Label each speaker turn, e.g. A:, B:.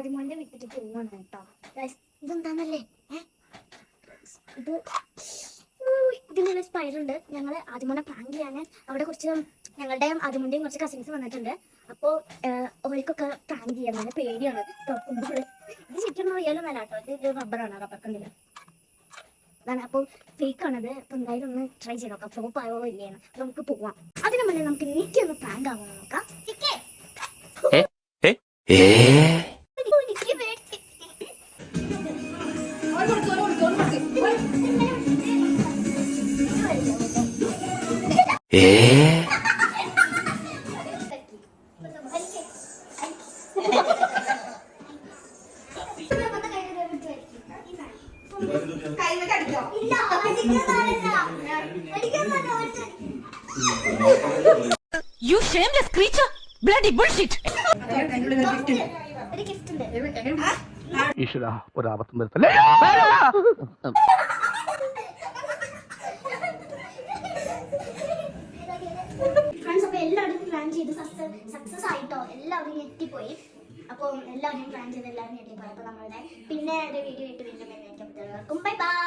A: ആയിട്ട് പോവാണ് കേട്ടോ. ഇതെന്താന്നല്ലേ? ഏ? ഇത് ഇതിനുള്ള സ്പൈഡർ ഉണ്ട്. ഞങ്ങൾ ആദ്യമോനെ പ്രാങ്ക് ചെയ്യാൻ അവിടെ കുറച്ച് ഞങ്ങളുടെയും ആദ്യമോന്റെയും കുറച്ച് കസിൻസ് വന്നിട്ടുണ്ട്. അപ്പോ അവർക്കൊക്കെ പ്രാങ്ക് ചെയ്യാൻ നല്ല പേടിയാണ്. തുറക്കുമ്പോൾ ഇത് ശരിക്കും റിയലും അല്ല കേട്ടോ. ഇത് റബ്ബറാണ് റബ്ബർ കണ്ടില്ല അതാണ്. അപ്പോൾ ഫേക്ക് ആണത്. അപ്പോൾ എന്തായാലും ഒന്ന് ട്രൈ ചെയ്ത് നോക്കാം. ഫ്ലോപ്പ് ആയോ ഇല്ലേന്ന് നമുക്ക് പോവാം. അതിനു മുന്നേ നമുക്ക് എനിക്കൊന്ന് പ്രാങ്ക് ആവാൻ നോക്കാം. നിക്കേ. പാടില്ല.
B: You shameless creature! Bloody bullshit!
A: ഒരു ഗിഫ്റ്റ് ഉണ്ട്
C: ഈശ്വര ഒരാപത്തും വരുത്തല്ലേ?
A: എല്ലാവരും പ്ലാൻ ചെയ്ത് സക്സസ് ആയിട്ടോ? എല്ലാവരും ഞെട്ടിപ്പോയി. അപ്പോൾ എല്ലാവരും പ്ലാൻ ചെയ്ത് എല്ലാവരും എത്തിപ്പോയി അപ്പോൾ നമ്മളുടെ പിന്നെ ഒരു വീഡിയോ ഇട്ട് വീണ്ടും എല്ലാവർക്കും ബൈ ബൈ